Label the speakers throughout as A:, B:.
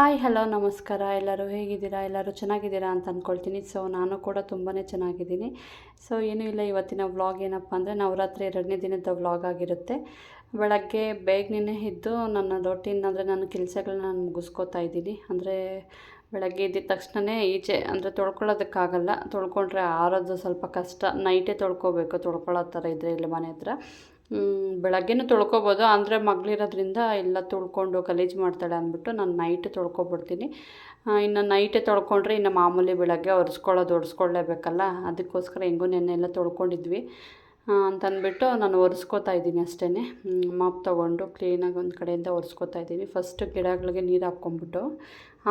A: Hi, hello, ನಮಸ್ಕಾರ. ಎಲ್ಲರೂ ಹೇಗಿದ್ದೀರಾ? ಎಲ್ಲರೂ ಚೆನ್ನಾಗಿದ್ದೀರಾ ಅಂತ ಅಂದ್ಕೊಳ್ತೀನಿ ಸೊ ನಾನು ಕೂಡ ತುಂಬಾ ಚೆನ್ನಾಗಿದ್ದೀನಿ. ಸೊ ಏನೂ ಇಲ್ಲ. ಇವತ್ತಿನ ವ್ಲಾಗ್ ಏನಪ್ಪ ಅಂದರೆ ನವರಾತ್ರಿ ಎರಡನೇ ದಿನದ ವ್ಲಾಗ್ ಆಗಿರುತ್ತೆ. ಬೆಳಗ್ಗೆ ಬೇಗನೆ ಇದ್ದು ನನ್ನ ರೊಟೀನ್ ಅಂದರೆ ನನ್ನ ಕೆಲಸಗಳನ್ನ ನಾನು ಮುಗಿಸ್ಕೋತಾ ಇದ್ದೀನಿ. ಅಂದರೆ ಬೆಳಗ್ಗೆ ಎದ್ದಿದ ತಕ್ಷಣವೇ ಈಚೆ ಅಂದರೆ ತೊಳ್ಕೊಳ್ಳೋದಕ್ಕಾಗಲ್ಲ. ತೊಳ್ಕೊಂಡ್ರೆ ಆರೋದು ಸ್ವಲ್ಪ ಕಷ್ಟ. ನೈಟೇ ತೊಳ್ಕೊಬೇಕು. ತೊಳ್ಕೊಳ್ಳೋ ಥರ ಇದ್ದರೆ ಇಲ್ಲಿ ಮನೆ ಹತ್ರ. ಬೆಳಗ್ಗೆನೂ ತೊಳ್ಕೊಬೋದು, ಅಂದರೆ ಮಗಳಿರೋದ್ರಿಂದ ಎಲ್ಲ ತೊಳ್ಕೊಂಡು ಗಲೀಜು ಮಾಡ್ತಾಳೆ ಅಂದ್ಬಿಟ್ಟು ನಾನು ನೈಟ್ ತೊಳ್ಕೊಬಿಡ್ತೀನಿ. ಇನ್ನು ನೈಟೇ ತೊಳ್ಕೊಂಡ್ರೆ ಇನ್ನು ಮಾಮೂಲಿ ಬೆಳಗ್ಗೆ ಒರೆಸ್ಕೊಳ್ಳೋದು ಒರೆಸ್ಕೊಳ್ಳೇಬೇಕಲ್ಲ, ಅದಕ್ಕೋಸ್ಕರ ಹೆಂಗೂ ನೆನ್ನೆ ಎಲ್ಲ ತೊಳ್ಕೊಂಡಿದ್ವಿ. ಅಂತಂದ್ಬಿಟ್ಟು ನಾನು ಒರೆಸ್ಕೋತಾ ಇದ್ದೀನಿ ಅಷ್ಟೇ ಮಾಪ್ ತೊಗೊಂಡು ಕ್ಲೀನಾಗಿ ಒಂದು ಕಡೆಯಿಂದ ಒರೆಸ್ಕೋತಾ ಇದ್ದೀನಿ. ಫಸ್ಟು ಗಿಡಗಳಿಗೆ ನೀರು ಹಾಕ್ಕೊಂಬಿಟ್ಟು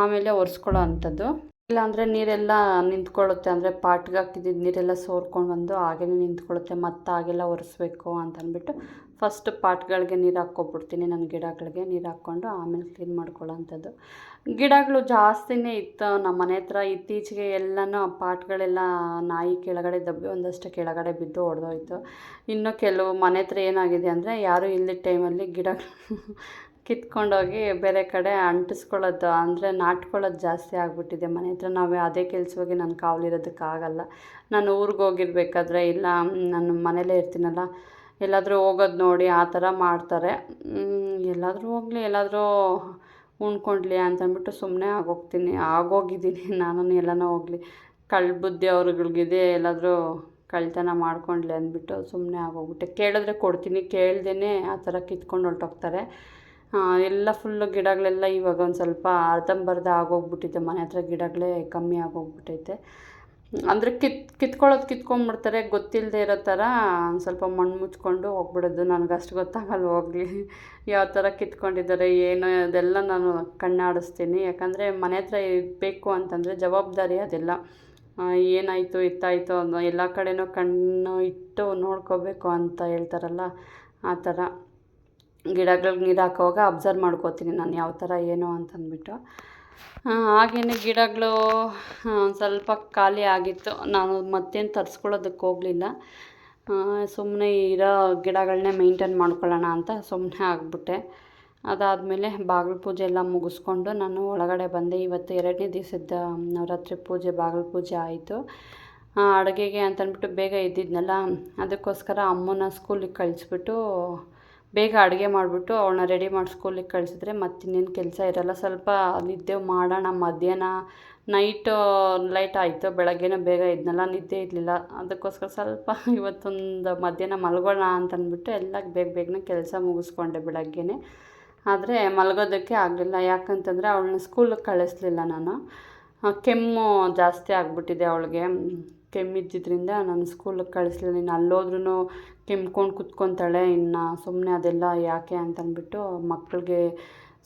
A: ಆಮೇಲೆ ಒರೆಸ್ಕೊಳ್ಳೋ ಅಂಥದ್ದು. ಇಲ್ಲಾಂದರೆ ನೀರೆಲ್ಲ ನಿಂತ್ಕೊಳ್ಳುತ್ತೆ. ಅಂದರೆ ಪಾಟ್ಗೆ ಹಾಕಿದ್ದು ನೀರೆಲ್ಲ ಸೋರ್ಕೊಂಡು ಬಂದು ಹಾಗೇ ನಿಂತ್ಕೊಳ್ಳುತ್ತೆ. ಮತ್ತು ಹಾಗೆಲ್ಲ ಒರೆಸ್ಬೇಕು ಅಂತ ಅಂದ್ಬಿಟ್ಟು ಫಸ್ಟ್ ಪಾಟ್ಗಳಿಗೆ ನೀರು ಹಾಕ್ಕೊಬಿಡ್ತೀನಿ. ನನ್ನ ಗಿಡಗಳಿಗೆ ನೀರು ಹಾಕ್ಕೊಂಡು ಆಮೇಲೆ ಕ್ಲೀನ್ ಮಾಡ್ಕೊಳ್ಳೋ ಅಂಥದ್ದು ಗಿಡಗಳು ಜಾಸ್ತಿನೇ ಇತ್ತು. ನಮ್ಮ ಮನೆ ಹತ್ರ ಇತ್ತೀಚೆಗೆ ಎಲ್ಲನೂ ಪಾಟ್ಗಳೆಲ್ಲ ನಾಯಿ ಕೆಳಗಡೆ ದಬ್ಬಿ ಒಂದಷ್ಟು ಕೆಳಗಡೆ ಬಿದ್ದು ಹೊಡೆದೋಯ್ತು ಇನ್ನು ಕೆಲವು ಮನೆ ಹತ್ರ ಏನಾಗಿದೆ ಅಂದರೆ ಯಾರೂ ಇಲ್ಲದ ಟೈಮಲ್ಲಿ ಗಿಡ ಕಿತ್ಕೊಂಡೋಗಿ ಬೇರೆ ಕಡೆ ಅಂಟಿಸ್ಕೊಳ್ಳೋದು, ಅಂದರೆ ನಾಟ್ಕೊಳ್ಳೋದು ಜಾಸ್ತಿ ಆಗಿಬಿಟ್ಟಿದೆ ಮನೆ ಹತ್ರ. ನಾವು ಅದೇ ಕೆಲಸವಾಗಿ ನಾನು ಕಾವಲಿರೋದಕ್ಕಾಗಲ್ಲ. ನಾನು ಊರಿಗೆ ಹೋಗಿರ್ಬೇಕಾದ್ರೆ ಇಲ್ಲ, ನಾನು ಮನೇಲೇ ಇರ್ತೀನಲ್ಲ, ಎಲ್ಲಾದರೂ ಹೋಗೋದು ನೋಡಿ ಆ ಥರ ಮಾಡ್ತಾರೆ. ಎಲ್ಲಾದರೂ ಹೋಗಲಿ, ಎಲ್ಲಾದರೂ ಉಣ್ಕೊಂಡ್ಲಿ ಅಂತಂದ್ಬಿಟ್ಟು ಸುಮ್ಮನೆ ಆಗೋಗ್ತೀನಿ, ಆಗೋಗಿದ್ದೀನಿ. ನಾನು ಎಲ್ಲನೂ ಹೋಗಲಿ. ಕಳ್ಳ ಬುದ್ಧಿ ಅವ್ರುಗಳ್ಗಿದೆ, ಎಲ್ಲಾದರೂ ಕಳ್ತನ ಮಾಡ್ಕೊಂಡ್ಲಿ ಅಂದ್ಬಿಟ್ಟು ಸುಮ್ಮನೆ ಆಗೋಗ್ಬಿಟ್ಟೆ. ಕೇಳಿದ್ರೆ ಕೊಡ್ತೀನಿ ಕೇಳ್ದೇ ಆ ಥರ ಕಿತ್ಕೊಂಡು ಹೊರ್ಟೋಗ್ತಾರೆ. ಎಲ್ಲ ಫುಲ್ಲು ಗಿಡಗಳೆಲ್ಲ ಇವಾಗ ಒಂದು ಸ್ವಲ್ಪ ಅರ್ಧಂಬರ್ಧ ಆಗೋಗ್ಬಿಟ್ಟಿದೆ. ಮನೆ ಹತ್ರ ಗಿಡಗಳೇ ಕಮ್ಮಿ ಆಗೋಗ್ಬಿಟ್ಟೈತೆ. ಅಂದರೆ ಕಿತ್, ಕಿತ್ಕೊಳ್ಳೋದು ಕಿತ್ಕೊಂಡ್ಬಿಡ್ತಾರೆ. ಗೊತ್ತಿಲ್ಲದೆ ಇರೋ ಥರ ಒಂದು ಸ್ವಲ್ಪ ಮಣ್ಣು ಮುಚ್ಕೊಂಡು ಹೋಗ್ಬಿಡೋದು. ನನಗೆ ಅಷ್ಟು ಗೊತ್ತಾಗಲ್ಲ ಹೋಗಲಿ. ಯಾವ ಥರ ಕಿತ್ಕೊಂಡಿದ್ದಾರೆ, ಏನು ಅದೆಲ್ಲ ನಾನು ಕಣ್ಣಾಡಿಸ್ತೀನಿ. ಯಾಕಂದರೆ ಮನೆ ಹತ್ರ ಇರಬೇಕು ಅಂತಂದರೆ ಜವಾಬ್ದಾರಿ ಅದೆಲ್ಲ. ಏನಾಯಿತು, ಇತ್ತಾಯಿತು ಅನ್ನೋ ಎಲ್ಲ ಕಡೆನೂ ಕಣ್ಣು ಇಟ್ಟು ನೋಡ್ಕೋಬೇಕು ಅಂತ ಹೇಳ್ತಾರಲ್ಲ, ಆ ಥರ ಗಿಡಗಳಿಗೆ ನೀರು ಹಾಕೋವಾಗ ಅಬ್ಸರ್ವ್ ಮಾಡ್ಕೋತೀನಿ ನಾನು ಯಾವ ಥರ ಏನು ಅಂತಂದ್ಬಿಟ್ಟು. ಹಾಗೆಯೇ ಗಿಡಗಳು ಸ್ವಲ್ಪ ಖಾಲಿ ಆಗಿತ್ತು. ನಾನು ಮತ್ತೇನು ತರಿಸ್ಕೊಳ್ಳೋದಕ್ಕೆ ಹೋಗಲಿಲ್ಲ. ಸುಮ್ಮನೆ ಇರೋ ಗಿಡಗಳನ್ನೇ ಮೇಂಟೈನ್ ಮಾಡ್ಕೊಳ್ಳೋಣ ಅಂತ ಸುಮ್ಮನೆ ಆಗಿಬಿಟ್ಟೆ. ಅದಾದಮೇಲೆ ಬಾಗಿಲು ಪೂಜೆ ಎಲ್ಲ ಮುಗಿಸ್ಕೊಂಡು ನಾನು ಒಳಗಡೆ ಬಂದೆ. ಇವತ್ತು ಎರಡನೇ ದಿವಸದ ನವರಾತ್ರಿ ಪೂಜೆ, ಬಾಗಿಲು ಪೂಜೆ ಆಯಿತು. ಅಡುಗೆಗೆ ಅಂತಂದ್ಬಿಟ್ಟು ಬೇಗ ಇದ್ದಿದ್ನಲ್ಲ ಅದಕ್ಕೋಸ್ಕರ ಅಮ್ಮನ ಸ್ಕೂಲಿಗೆ ಕಳಿಸ್ಬಿಟ್ಟು ಬೇಗ ಅಡುಗೆ ಮಾಡಿಬಿಟ್ಟು ಅವಳನ್ನ ರೆಡಿ ಮಾಡಿ ಸ್ಕೂಲಿಗೆ ಕಳಿಸಿದ್ರೆ ಮತ್ತಿನ್ನೇನು ಕೆಲಸ ಇರೋಲ್ಲ. ಸ್ವಲ್ಪ ನಿದ್ದೆ ಮಾಡೋಣ, ಮಧ್ಯಾಹ್ನ ನೈಟು ಲೈಟ್ ಆಯಿತು, ಬೆಳಗ್ಗೆನೇ ಬೇಗ ಇದ್ನಲ್ಲ ನಿದ್ದೆ ಇರಲಿಲ್ಲ. ಅದಕ್ಕೋಸ್ಕರ ಸ್ವಲ್ಪ ಇವತ್ತೊಂದು ಮಧ್ಯಾಹ್ನ ಮಲ್ಗೋಣ ಅಂತಂದ್ಬಿಟ್ಟು ಎಲ್ಲ ಬೇಗ ಬೇಗನೆ ಕೆಲಸ ಮುಗಿಸ್ಕೊಂಡೆ ಬೆಳಗ್ಗೆನೆ. ಆದರೆ ಮಲಗೋದಕ್ಕೆ ಆಗಲಿಲ್ಲ. ಯಾಕಂತಂದರೆ ಅವಳನ್ನ ಸ್ಕೂಲಿಗೆ ಕಳಿಸ್ಲಿಲ್ಲ ನಾನು. ಕೆಮ್ಮು ಜಾಸ್ತಿ ಆಗಿಬಿಟ್ಟಿದೆ ಅವಳಿಗೆ. ಕೆಮ್ಮಿದ್ದಿದ್ದರಿಂದ ನಾನು ಸ್ಕೂಲಿಗೆ ಕಳಿಸ್ಲಿಲ್ಲ. ನೀನು ಅಲ್ಲೋದ್ರೂ ಕೆಮ್ಕೊಂಡು ಕುತ್ಕೊತಾಳೆ. ಇನ್ನು ಸುಮ್ಮನೆ ಅದೆಲ್ಲ ಯಾಕೆ ಅಂತಂದ್ಬಿಟ್ಟು ಮಕ್ಕಳಿಗೆ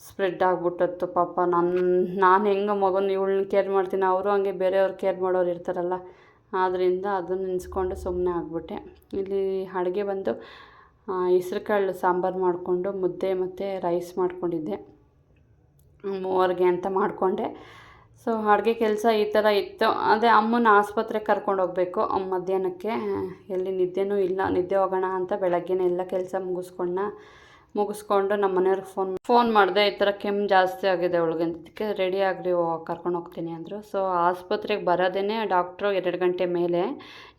A: ಸ್ಪ್ರೆಡ್ ಆಗಿಬಿಟ್ಟತ್ತು. ಪಾಪ ನನ್ನ ನಾನು ಹೆಂಗೆ ಮಗನ ಇವಳನ್ನ ಕೇರ್ ಮಾಡ್ತೀನಿ. ಅವರು ಹಂಗೆ ಬೇರೆಯವ್ರು ಕೇರ್ ಮಾಡೋರು ಇರ್ತಾರಲ್ಲ. ಆದ್ದರಿಂದ ಅದನ್ನು ನೆನೆಸ್ಕೊಂಡು ಸುಮ್ಮನೆ ಆಗಿಬಿಟ್ಟೆ. ಇಲ್ಲಿ ಅಡುಗೆ ಬಂದು ಹೆಸ್ರು ಕಾಳು ಸಾಂಬಾರು ಮಾಡಿಕೊಂಡು ಮುದ್ದೆ ಮತ್ತು ರೈಸ್ ಮಾಡಿಕೊಂಡಿದ್ದೆ. ಮೂವರಿಗೆ ಅಂತ ಮಾಡಿಕೊಂಡೆ. ಸೊ ಅಡುಗೆ ಕೆಲಸ ಈ ಥರ ಇತ್ತು. ಅದೇ ಅಮ್ಮನ ಆಸ್ಪತ್ರೆಗೆ ಕರ್ಕೊಂಡು ಹೋಗಬೇಕು. ಅಮ್ಮ ಮಧ್ಯಾಹ್ನಕ್ಕೆ ಎಲ್ಲಿ ನಿದ್ದೆನೂ ಇಲ್ಲ. ನಿದ್ದೆ ಹೋಗೋಣ ಅಂತ ಬೆಳಗ್ಗೆನೇ ಎಲ್ಲ ಕೆಲಸ ಮುಗಿಸ್ಕೊಂಡ ಮುಗಿಸ್ಕೊಂಡು ನಮ್ಮ ಮನೆಯವ್ರಿಗೆ ಫೋನ್ ಫೋನ್ ಮಾಡಿದೆ, ಈ ಥರ ಕೆಮ್ಮು ಜಾಸ್ತಿ ಆಗಿದೆ ಅವಳಿಗೆ ಅದಕ್ಕೆ ರೆಡಿ ಆಗಲಿ ಕರ್ಕೊಂಡು ಹೋಗ್ತೀನಿ ಅಂದರು. ಸೊ ಆಸ್ಪತ್ರೆಗೆ ಬರೋದೇ ಡಾಕ್ಟ್ರು ಎರಡು ಗಂಟೆ ಮೇಲೆ.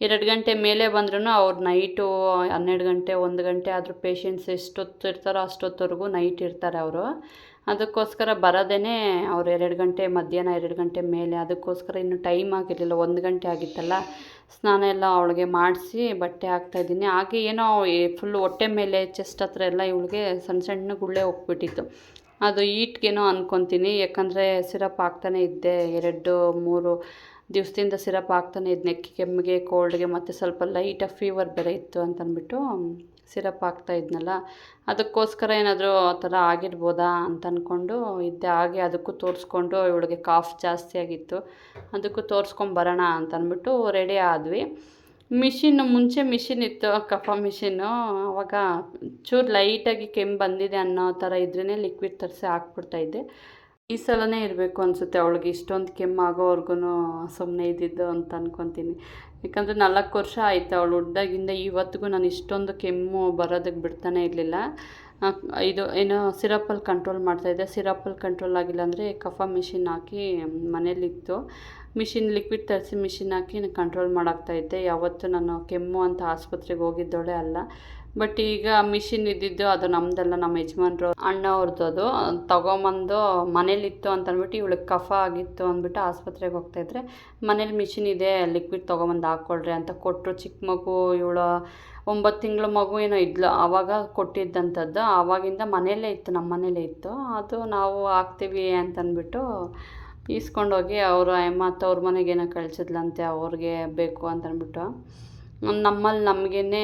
A: ಎರಡು ಗಂಟೆ ಮೇಲೆ ಬಂದ್ರೂ ಅವ್ರು ನೈಟು ಹನ್ನೆರಡು ಗಂಟೆ, ಒಂದು ಗಂಟೆ ಆದರೂ ಪೇಷಂಟ್ಸ್ ಎಷ್ಟೊತ್ತು ಇರ್ತಾರೋ ಅಷ್ಟೊತ್ತವರೆಗೂ ನೈಟ್ ಇರ್ತಾರೆ ಅವರು. ಅದಕ್ಕೋಸ್ಕರ ಬರೋದೇ ಅವ್ರು ಎರಡು ಗಂಟೆ ಮಧ್ಯಾಹ್ನ ಎರಡು ಗಂಟೆ ಮೇಲೆ. ಅದಕ್ಕೋಸ್ಕರ ಇನ್ನೂ ಟೈಮ್ ಆಗಿರಲಿಲ್ಲ. ಒಂದು ಗಂಟೆ ಆಗಿತ್ತಲ್ಲ. ಸ್ನಾನ ಎಲ್ಲ ಅವಳಿಗೆ ಮಾಡಿಸಿ ಬಟ್ಟೆ ಹಾಕ್ತಾಯಿದ್ದೀನಿ ಹಾಗೆ ಏನೋ ಫುಲ್ ಹೊಟ್ಟೆ ಮೇಲೆ ಚೆಸ್ಟ್ ಹತ್ರ ಎಲ್ಲ ಇವಳಿಗೆ ಸಣ್ಣ ಸಣ್ಣ ಗುಳ್ಳೆ ಹೋಗ್ಬಿಟ್ಟಿತ್ತು. ಅದು ಈಟ್ಗೇನೋ ಅಂದ್ಕೊತೀನಿ ಯಾಕಂದರೆ ಸಿರಪ್ ಹಾಕ್ತಾನೆ ಇದ್ದೆ. ಎರಡು, ಮೂರು ದಿವಸದಿಂದ ಸಿರಪ್ ಹಾಕ್ತಾನೆ ಇದ್ದೆ. ಕೆಮ್ಮಿಗೆ ಕೋಲ್ಡ್ಗೆ ಮತ್ತು ಸ್ವಲ್ಪ ಲೈಟಾಗಿ ಫೀವರ್ ಬೇರೆ ಇತ್ತು ಅಂತಂದ್ಬಿಟ್ಟು ಸಿರಪ್ ಹಾಕ್ತಾ ಇದ್ನಲ್ಲ, ಅದಕ್ಕೋಸ್ಕರ ಏನಾದರೂ ಆ ಥರ ಆಗಿರ್ಬೋದಾ ಅಂತ ಅಂದ್ಕೊಂಡು ಇದ್ದೆ. ಹಾಗೆ ಅದಕ್ಕೂ ತೋರಿಸ್ಕೊಂಡು ಇವಳಿಗೆ ಕಾಫ್ ಜಾಸ್ತಿ ಆಗಿತ್ತು, ಅದಕ್ಕೂ ತೋರಿಸ್ಕೊಂಬರೋಣ ಅಂತ ಅಂದ್ಬಿಟ್ಟು ರೆಡಿ ಆದ್ವಿ. ಮಿಷಿನ್, ಮುಂಚೆ ಮಿಷಿನ್ ಇತ್ತು, ಕಫ ಮಿಷಿನ್ನು. ಅವಾಗ ಚೂರು ಲೈಟಾಗಿ ಕೆಮ್ಮು ಬಂದಿದೆ ಅನ್ನೋ ಥರ ಇದ್ರೇ ಲಿಕ್ವಿಡ್ ತರಿಸಿ ಹಾಕ್ಬಿಡ್ತಾಯಿದ್ದೆ ಈ ಸಲನೇ ಇರಬೇಕು ಅನಿಸುತ್ತೆ ಅವಳಿಗೆ, ಇಷ್ಟೊಂದು ಕೆಮ್ಮು ಆಗೋವರೆಗೂ ಸುಮ್ಮನೆ ಇದ್ದಿದ್ದು ಅಂತ ಅನ್ಕೊತೀನಿ. ಯಾಕಂದರೆ ನಾಲ್ಕು ವರ್ಷ ಆಯಿತು ಅವಳು ಹುಡ್ದಾಗಿಂದ ಇವತ್ತಿಗೂ ನಾನು ಇಷ್ಟೊಂದು ಕೆಮ್ಮು ಬರೋದಕ್ಕೆ ಬಿಡ್ತಾನೆ ಇರಲಿಲ್ಲ. ಇದು ಏನೋ ಸಿರಪ್ಪಲ್ಲಿ ಕಂಟ್ರೋಲ್ ಮಾಡ್ತಾಯಿದ್ದೆ ಸಿರಪಲ್ಲಿ ಕಂಟ್ರೋಲ್ ಆಗಿಲ್ಲ ಅಂದರೆ ಕಫ ಮಿಷಿನ್ ಹಾಕಿ ಮನೇಲಿತ್ತು ಮಿಷಿನ್ ಲಿಕ್ವಿಡ್ ತರಿಸಿ ಮಿಷಿನ್ ಹಾಕಿ ಕಂಟ್ರೋಲ್ ಮಾಡಾಕ್ತಾಯಿದ್ದೆ ಯಾವತ್ತೂ ನಾನು ಕೆಮ್ಮು ಅಂತ ಆಸ್ಪತ್ರೆಗೆ ಹೋಗಿದ್ದೋಳೆ ಅಲ್ಲ. ಬಟ್ ಈಗ ಮಿಷಿನ್ ಇದ್ದಿದ್ದು ಅದು ನಮ್ಮದಲ್ಲ ನಮ್ಮ ಯಜಮಾನ್ರು, ಅಣ್ಣ ಅವ್ರದ್ದು ಅದು. ತೊಗೊಂಬಂದು ಮನೇಲಿತ್ತು ಅಂತ ಅಂದ್ಬಿಟ್ಟು ಇವಳಿಗೆ ಕಫ ಆಗಿತ್ತು ಅಂದ್ಬಿಟ್ಟು ಆಸ್ಪತ್ರೆಗೆ ಹೋಗ್ತಾಯಿದ್ರೆ ಮನೇಲಿ ಮಿಷಿನ್ ಇದೆ ಲಿಕ್ವಿಡ್ ತೊಗೊಂಬಂದು ಹಾಕ್ಕೊಳ್ರಿ ಅಂತ ಕೊಟ್ಟರು ಚಿಕ್ಕ ಮಗು, ಇವಳು ಒಂಬತ್ತು ತಿಂಗಳ ಮಗು ಏನೋ ಇದ್ಲು ಆವಾಗ ಕೊಟ್ಟಿದ್ದಂಥದ್ದು. ಆವಾಗಿಂದ ಮನೆಯಲ್ಲೇ ಇತ್ತು, ನಮ್ಮ ಮನೇಲೇ ಇತ್ತು. ಅದು ನಾವು ಹಾಕ್ತೀವಿ ಅಂತಂದ್ಬಿಟ್ಟು ಈಸ್ಕೊಂಡೋಗಿ ಅವರು, ಅಮ್ಮ ಮನೆಗೆ ಮನೆಗೇನೋ ಕಳಿಸಿದ್ಲಂತೆ, ಅವ್ರಿಗೆ ಬೇಕು ಅಂತಂದ್ಬಿಟ್ಟು ನಮ್ಮಲ್ಲಿ ನಮಗೇನೆ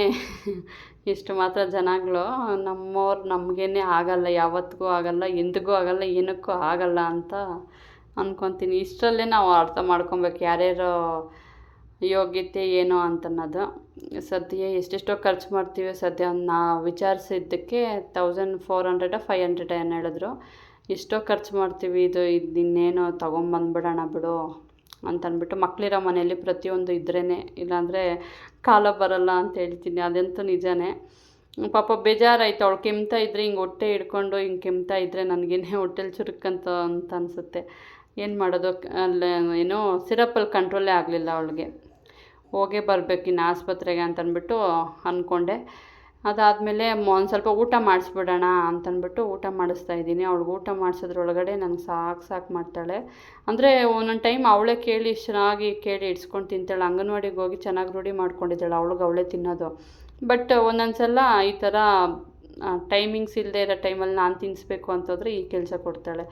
A: ಇಷ್ಟು ಮಾತ್ರ ಜನಗಳು, ನಮ್ಮವ್ರು ನಮಗೇನೆ ಆಗಲ್ಲ, ಯಾವತ್ತಿಗೂ ಆಗಲ್ಲ, ಎಂದಿಗೂ ಆಗಲ್ಲ, ಏನಕ್ಕೂ ಆಗಲ್ಲ ಅಂತ ಅಂದ್ಕೊತೀನಿ ಇಷ್ಟರಲ್ಲೇ ನಾವು ಅರ್ಥ ಮಾಡ್ಕೊಬೇಕು ಯಾರ್ಯಾರು ಯೋಗ್ಯತೆ ಏನು ಅಂತನ್ನೋದು. ಸದ್ಯ ಎಷ್ಟೆಷ್ಟೋ ಖರ್ಚು ಮಾಡ್ತೀವಿ, ಸದ್ಯ ನಾ ವಿಚಾರಿಸಿದ್ದಕ್ಕೆ thousand four hundred five hundred ಏನು ಹೇಳಿದ್ರು. ಎಷ್ಟೋ ಖರ್ಚು ಮಾಡ್ತೀವಿ, ಇದು ಇದು ಇನ್ನೇನು ತೊಗೊಂಬಂದ್ಬಿಡೋಣ ಬಿಡು. ಅಂತಂದ್ಬಿಟ್ಟು ಮಕ್ಕಳಿರೋ ಮನೆಯಲ್ಲಿ ಪ್ರತಿಯೊಂದು ಇದ್ರೇ ಇಲ್ಲಾಂದರೆ ಕಾಲ ಬರಲ್ಲ ಅಂತ ಹೇಳ್ತೀನಿ, ಅದಂತೂ ನಿಜನೇ. ಪಾಪ ಬೇಜಾರಾಯ್ತು, ಅವಳು ಕೆಮ್ತಾ ಇದ್ದರೆ ಹಿಂಗೆ ಹೊಟ್ಟೆ ಹಿಡ್ಕೊಂಡು ಹಿಂಗೆ ಕೆಮ್ತಾ ಇದ್ದರೆ ನನಗೇನೇ ಹೊಟ್ಟೆಲಿ ಚುರುಕಂತ ಅಂತ ಅನಿಸುತ್ತೆ. ಏನು ಮಾಡೋದು, ಅಲ್ಲಿ ಏನೋ ಸಿರಪಲ್ಲಿ ಕಂಟ್ರೋಲೇ ಆಗಲಿಲ್ಲ ಅವಳಿಗೆ. ಹೋಗೇ ಬರಬೇಕು ಇನ್ನು ಆಸ್ಪತ್ರೆಗೆ ಅಂತಂದ್ಬಿಟ್ಟು ಅಂದ್ಕೊಂಡೆ ಅದಾದಮೇಲೆ ಒಂದು ಸ್ವಲ್ಪ ಊಟ ಮಾಡಿಸ್ಬಿಡೋಣ ಅಂತಂದ್ಬಿಟ್ಟು ಊಟ ಮಾಡಿಸ್ತಾ ಇದ್ದೀನಿ. ಅವ್ಳಿಗೆ ಊಟ ಮಾಡಿಸೋದ್ರೊಳಗಡೆ ನನಗೆ ಸಾಕು ಸಾಕು ಮಾಡ್ತಾಳೆ. ಅಂದರೆ ಒಂದೊಂದು ಟೈಮ್ ಅವಳೇ ಕೇಳಿ ಚೆನ್ನಾಗಿ ಕೇಳಿ ಇಡ್ಸ್ಕೊಂಡು ತಿಂತಾಳೆ. ಅಂಗನವಾಡಿಗೆ ಹೋಗಿ ಚೆನ್ನಾಗಿ ರೂಢಿ ಮಾಡ್ಕೊಂಡಿದ್ದಾಳೆ ಅವಳಿಗೆ ಅವಳೇ ತಿನ್ನೋದು. ಬಟ್ ಒಂದೊಂದು ಸಲ ಈ ಥರ ಟೈಮಿಂಗ್ಸ್ ಇಲ್ಲದೆ ಇರೋ ಟೈಮಲ್ಲಿ ನಾನು ತಿನ್ನಿಸ್ಬೇಕು ಅಂತಂದರೆ ಈ ಕೆಲಸ ಕೊಡ್ತಾಳೆ.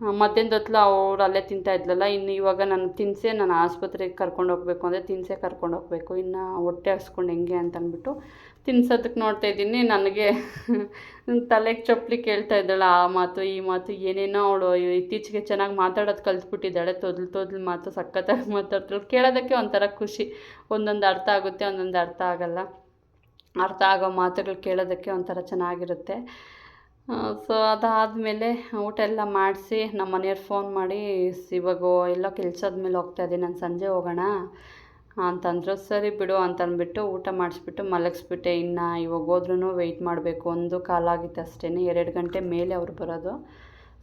A: ಮಧ್ಯಾಹ್ನದ ಹೊತ್ಲು ಅವ್ರು ಅಲ್ಲೇ ತಿಂತಾ ಇದ್ಲಲ್ಲ, ಇನ್ನು ಇವಾಗ ನಾನು ತಿನ್ನಿಸೇ ನಾನು ಆಸ್ಪತ್ರೆಗೆ ಕರ್ಕೊಂಡು ಹೋಗಬೇಕು ಅಂದರೆ ತಿನ್ನಿಸೇ ಕರ್ಕೊಂಡು ಹೋಗಬೇಕು. ಇನ್ನು ಹೊಟ್ಟೆ ಹಸ್ಕೊಂಡು ಹೆಂಗೆ ಅಂತ ಅಂದ್ಬಿಟ್ಟು ತಿನ್ಸೋದಕ್ಕೆ ನೋಡ್ತಾ ಇದ್ದೀನಿ. ನನಗೆ ತಲೆಗೆ ಚಪ್ಪಲಿ ಕೇಳ್ತಾ ಇದ್ದಾಳೆ ಆ ಮಾತು, ಈ ಮಾತು. ಏನೇನೋ ಅವಳು ಇತ್ತೀಚೆಗೆ ಚೆನ್ನಾಗಿ ಮಾತಾಡೋದು ಕಲ್ತ್ಬಿಟ್ಟಿದ್ದಾಳೆ. ತೊದ್ಲು ತೊದ್ಲು ಮಾತು, ಸಖತ್ತಾಗಿ ಮಾತಾಡ್ತಾಳೆ. ಕೇಳೋದಕ್ಕೆ ಒಂಥರ ಖುಷಿ. ಒಂದೊಂದು ಅರ್ಥ ಆಗುತ್ತೆ, ಒಂದೊಂದು ಅರ್ಥ ಆಗೋಲ್ಲ. ಅರ್ಥ ಆಗೋ ಮಾತುಗಳು ಕೇಳೋದಕ್ಕೆ ಒಂಥರ ಚೆನ್ನಾಗಿರುತ್ತೆ. ಸೊ ಅದಾದಮೇಲೆ ಊಟ ಎಲ್ಲ ಮಾಡಿಸಿ ನಮ್ಮ ಮನೆಯವ್ರು ಫೋನ್ ಮಾಡಿ ಇವಾಗ ಎಲ್ಲ ಕೆಲ್ಸದ ಮೇಲೆ ಹೋಗ್ತಾ ಇದ್ದೀನಿ, ನಾನು ಸಂಜೆ ಹೋಗೋಣ ಅಂತಂದರು. ಸರಿ ಬಿಡು ಅಂತಂದ್ಬಿಟ್ಟು ಊಟ ಮಾಡಿಸ್ಬಿಟ್ಟು ಮಲಗಿಸ್ಬಿಟ್ಟೆ. ಇನ್ನು ಇವಾಗ ಹೋದ್ರೂ ವೆಯ್ಟ್ ಮಾಡಬೇಕು. ಒಂದು ಕಾಲಾಗಿತ್ತು ಅಷ್ಟೇ ಎರಡು ಗಂಟೆ ಮೇಲೆ ಅವ್ರು ಬರೋದು.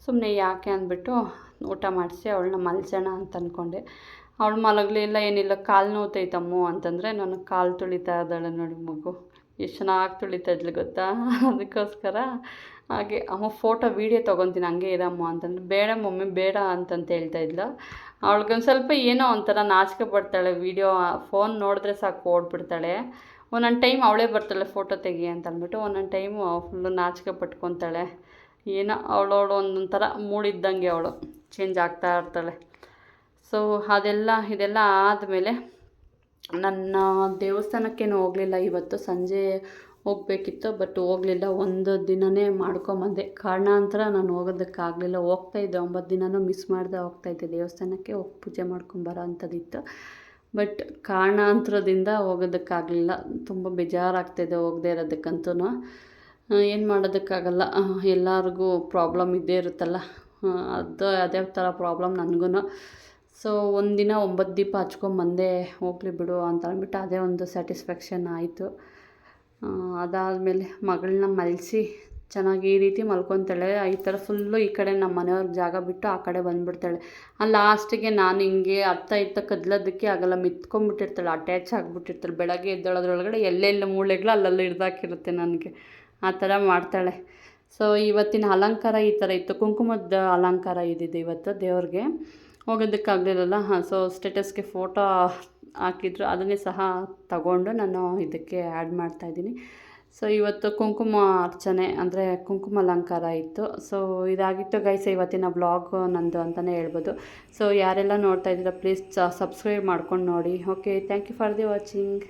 A: ಸುಮ್ಮನೆ ಯಾಕೆ ಅಂದ್ಬಿಟ್ಟು ಊಟ ಮಾಡಿಸಿ ಅವಳನ್ನ ಮಲ್ಸೋಣ ಅಂತ ಅಂದ್ಕೊಂಡೆ ಅವಳು ಮಲಗಲಿಲ್ಲ, ಏನಿಲ್ಲ, ಕಾಲು ನೋತೈತಮ್ಮು ಅಂತಂದರೆ ನನಗೆ ಕಾಲು ತುಳಿತಾ ಇದ್ದಾಳೆ ನೋಡಿ ಮಗು. ಎಷ್ಟು ಚೆನ್ನಾಗಿ ತುಳಿತಾ ಇದ್ಲು ಗೊತ್ತಾ? ಅದಕ್ಕೋಸ್ಕರ ಹಾಗೆ ಅಮ್ಮ ಫೋಟೋ ವೀಡಿಯೋ ತೊಗೊತೀನಿ, ಹಂಗೆ ಇರಮ್ಮ ಅಂತಂದು. ಬೇಡ ಮಮ್ಮಿ ಬೇಡ ಅಂತಂತ ಹೇಳ್ತಾ ಇದ್ಲು. ಅವಳಿಗೊಂದು ಸ್ವಲ್ಪ ಏನೋ ಒಂಥರ ನಾಚಿಕೆ ಪಡ್ತಾಳೆ ವೀಡಿಯೋ ಫೋನ್ ನೋಡಿದ್ರೆ ಸಾಕು, ಓಡ್ಬಿಡ್ತಾಳೆ. ಒಂದೊಂದು ಟೈಮ್ ಅವಳೇ ಬರ್ತಾಳೆ ಫೋಟೋ ತೆಗಿ ಅಂತ ಅಂದ್ಬಿಟ್ಟು ಒಂದೊಂದು ಟೈಮು ಫುಲ್ಲು ನಾಚಿಕೆ ಪಟ್ಕೊತಾಳೆ. ಏನೋ ಅವಳವಳು ಒಂದೊಂದು ಥರ ಮೂಡಿದ್ದಂಗೆ ಅವಳು ಚೇಂಜ್ ಆಗ್ತಾ ಇರ್ತಾಳೆ. ಸೊ ಅದೆಲ್ಲ, ಇದೆಲ್ಲ ಆದಮೇಲೆ ನನ್ನ ದೇವಸ್ಥಾನಕ್ಕೇನು ಹೋಗಲಿಲ್ಲ. ಇವತ್ತು ಸಂಜೆ ಹೋಗಬೇಕಿತ್ತು, ಬಟ್ ಹೋಗಲಿಲ್ಲ. ಒಂದು ದಿನವೇ ಮಾಡ್ಕೊಂಬಂದೆ. ಕಾರಣಾಂತರ ನಾನು ಹೋಗೋದಕ್ಕಾಗಲಿಲ್ಲ. ಹೋಗ್ತಾಯಿದ್ದೆ ಒಂಬತ್ತು ದಿನವೂ ಮಿಸ್ ಮಾಡಿದೆ ಹೋಗ್ತಾಯಿದ್ದೆ ದೇವಸ್ಥಾನಕ್ಕೆ ಹೋಗಿ ಪೂಜೆ ಮಾಡ್ಕೊಂಬರೋ ಅಂಥದ್ದಿತ್ತು ಬಟ್ ಕಾರಣಾಂತರದಿಂದ ಹೋಗೋದಕ್ಕಾಗಲಿಲ್ಲ. ತುಂಬ ಬೇಜಾರಾಗ್ತಾಯಿದೆ ಹೋಗದೆ ಇರೋದಕ್ಕಂತೂ ಏನು ಮಾಡೋದಕ್ಕಾಗಲ್ಲ. ಎಲ್ಲರಿಗೂ ಪ್ರಾಬ್ಲಮ್ ಇದ್ದೇ ಇರುತ್ತಲ್ಲ. ಅದು ಅದೇ ಥರ ಪ್ರಾಬ್ಲಮ್ ನನಗೂ ಸೊ ಒಂದಿನ ಒಂಬತ್ತು ದೀಪ ಹಚ್ಕೊಂಬಂದೆ ಹೋಗಲಿ ಬಿಡು ಅಂತ ಅಂದ್ಬಿಟ್ಟು ಅದೇ ಒಂದು ಸ್ಯಾಟಿಸ್ಫ್ಯಾಕ್ಷನ್ ಆಯಿತು. ಅದಾದಮೇಲೆ ಮಗಳನ್ನ ಮಲಸಿ ಚೆನ್ನಾಗಿ ಈ ರೀತಿ ಮಲ್ಕೊತಾಳೆ. ಈ ಥರ ಫುಲ್ಲು ಈ ಕಡೆ ನಮ್ಮ ಮನೆಯವ್ರಿಗೆ ಜಾಗ ಬಿಟ್ಟು ಆ ಕಡೆ ಬಂದುಬಿಡ್ತಾಳೆ. ಆ ಲಾಸ್ಟಿಗೆ ನಾನು ಹಿಂಗೆ ಅತ್ತ ಇತ್ತ ಕದ್ಲೋದಕ್ಕೆ ಆಗಲ್ಲ ಮಿತ್ಕೊಂಡ್ಬಿಟ್ಟಿರ್ತಾಳೆ ಅಟ್ಯಾಚ್ ಆಗಿಬಿಟ್ಟಿರ್ತಾಳೆ. ಬೆಳಗ್ಗೆ ಎದ್ದೊಳೋದ್ರೊಳಗಡೆ ಎಲ್ಲೆಲ್ಲ ಮೂಳೆಗಳು ಅಲ್ಲಲ್ಲಿ ಹಿಡ್ದಾಕಿರುತ್ತೆ ನನಗೆ. ಆ ಥರ ಮಾಡ್ತಾಳೆ. ಸೊ ಇವತ್ತಿನ ಅಲಂಕಾರ ಈ ಥರ ಇತ್ತು. ಕುಂಕುಮದ ಅಲಂಕಾರ ಇದ್ದಿದ್ದು ಇವತ್ತು ದೇವ್ರಿಗೆ. ಹೋಗೋದಕ್ಕಾಗಲಿಲ್ಲಲ್ಲ? ಹಾಂ ಸೊ ಸ್ಟೇಟಸ್ಗೆ ಫೋಟೋ ಹಾಕಿದ್ರು. ಅದನ್ನೇ ಸಹ ತಗೊಂಡು ನಾನು ಇದಕ್ಕೆ ಆ್ಯಡ್ ಮಾಡ್ತಾಯಿದ್ದೀನಿ ಸೊ ಇವತ್ತು ಕುಂಕುಮ ಅರ್ಚನೆ, ಅಂದರೆ ಕುಂಕುಮ ಅಲಂಕಾರ ಇತ್ತು. ಸೊ ಇದಾಗಿತ್ತು ಗೈಸ್ ಇವತ್ತಿನ ಬ್ಲಾಗ್ ನಂದು ಅಂತಲೇ ಹೇಳ್ಬೋದು. ಸೊ ಯಾರೆಲ್ಲ ನೋಡ್ತಾ ಇದ್ದೀರಾ ಪ್ಲೀಸ್ ಸಬ್ಸ್ಕ್ರೈಬ್ ಮಾಡ್ಕೊಂಡು ನೋಡಿ. Okay thank you for the watching